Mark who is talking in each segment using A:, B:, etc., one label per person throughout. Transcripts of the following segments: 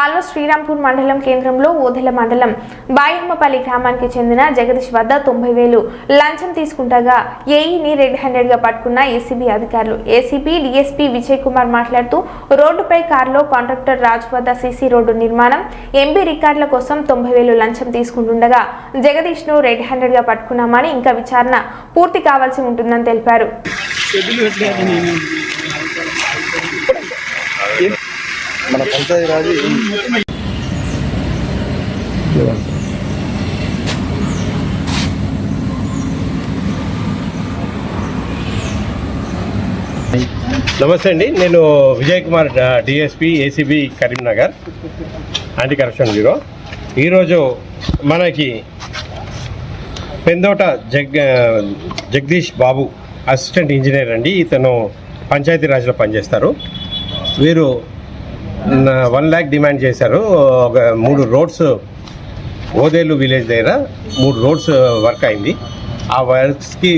A: కాల్వ శ్రీరాంపూర్ మండలం కేంద్రంలో ఓదెల మండలం బాయమ్మపల్లి గ్రామానికి చెందిన జగదీష్ వద్ద తొంభై వేలు లంచం తీసుకుంటగా ఏఈని రెడ్ హ్యాండెడ్గా పట్టుకున్న ఏసీబీ అధికారులు. ఏసీబీ డీఎస్పీ విజయ్ కుమార్ మాట్లాడుతూ రోడ్డుపై కారులో కాంట్రాక్టర్ రాజు వద్ద సీసీ రోడ్డు నిర్మాణం ఎంబీ రికార్డుల కోసం తొంభై వేలు లంచం తీసుకుంటుండగా జగదీష్ను రెడ్ హ్యాండెడ్గా పట్టుకున్నామని ఇంకా విచారణ పూర్తి కావాల్సి ఉంటుందని తెలిపారు.
B: మన పంచాయతీ రాజు
C: నమస్తే అండి. నేను Vijay Kumar DSP ACB Karimnagar anti corruption bureau ఈరోజు మనకి పెందోట జగ్ జగదీష్ బాబు అసిస్టెంట్ ఇంజనీర్ అండి. ఇతను పంచాయతీరాజ్లో పనిచేస్తారు. వీరు వన్ ల్యాక్ డిమాండ్ చేశారు. ఒక మూడు రోడ్స్ ఓదేలు విలేజ్ దగ్గర మూడు రోడ్స్ వర్క్ అయింది. ఆ వర్క్స్కి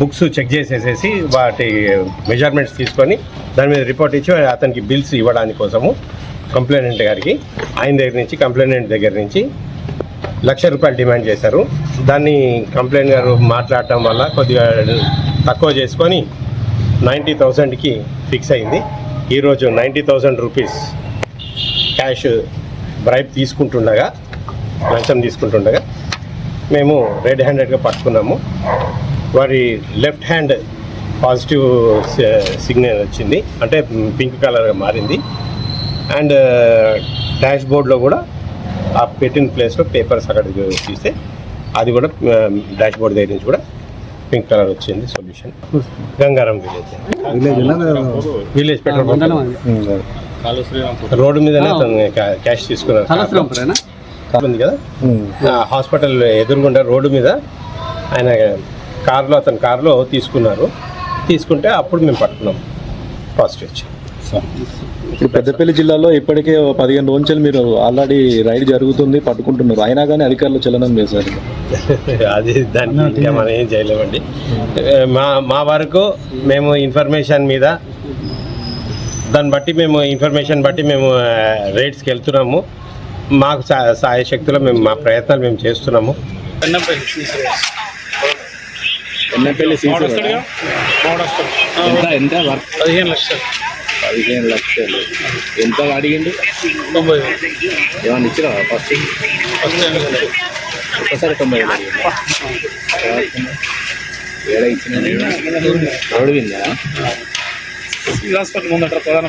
C: బుక్స్ చెక్ చేసేసేసి వాటి మెజర్మెంట్స్ తీసుకొని దాని మీద రిపోర్ట్ ఇచ్చి అతనికి బిల్స్ ఇవ్వడానికి కోసము కంప్లైనెంట్ గారికి ఆయన దగ్గర నుంచి కంప్లైనెంట్ దగ్గర నుంచి లక్ష రూపాయలు డిమాండ్ చేశారు. దాన్ని కంప్లైంట్ గారు మాట్లాడటం వల్ల కొద్దిగా తక్కువ చేసుకొని నైంటీ థౌజండ్కి ఫిక్స్ అయింది. ఈరోజు ninety thousand rupees cash bribe తీసుకుంటుండగా లంచం తీసుకుంటుండగా మేము రెడ్ హ్యాండెడ్గా పట్టుకున్నాము. వారి లెఫ్ట్ హ్యాండ్ పాజిటివ్ సిగ్నల్ వచ్చింది. అంటే పింక్ కలర్గా మారింది. అండ్ డాష్ బోర్డ్లో కూడా ఆ పెట్టిన ప్లేస్లో పేపర్స్ అక్కడ తీస్తే అది కూడా డాష్ బోర్డ్ దగ్గర నుంచి కూడా పింక్ కలర్ వచ్చింది solution. Gangaram village.
B: Village
C: petrol road మీదనే క్యాష్ తీసుకున్నారు ఉంది కదా? హాస్పిటల్ ఎదురుగుండా రోడ్డు మీద ఆయన కార్లో అతని కార్లో తీసుకున్నారు. తీసుకుంటే అప్పుడు మేము పట్టుకున్నాం. పాజిటివ్
B: ఇప్పుడు పెద్దపల్లి జిల్లాలో ఇప్పటికే పదిహేను రోజులు మీరు ఆల్రెడీ రైడ్ జరుగుతుంది పట్టుకుంటున్నారు. అయినా కానీ అధికారులు చలనం చేశారు
C: అది దాన్ని ఇంకా మనం ఏం చేయలేమండి. మా మా వరకు మేము ఇన్ఫర్మేషన్ మీద దాన్ని బట్టి మేము ఇన్ఫర్మేషన్ బట్టి మేము రేట్స్కి వెళ్తున్నాము. మాకు సా- సాయ శక్తిలో మేము మా ప్రయత్నాలు మేము చేస్తున్నాము.
B: ఎన్నపల్లి ఎంత ఎంత వర్క్?
D: పదిహేను లక్షలు.
B: పదిహేను లక్షలు. ఎంత అడిగిండు?
D: తొంభై
B: ఏమన్నా ఇచ్చిరా ఫస్ట్. ఒకసారి తొంభై. ఏడ ఇచ్చిన
D: ఈ హాస్పిటల్ ముందట ప్రధాన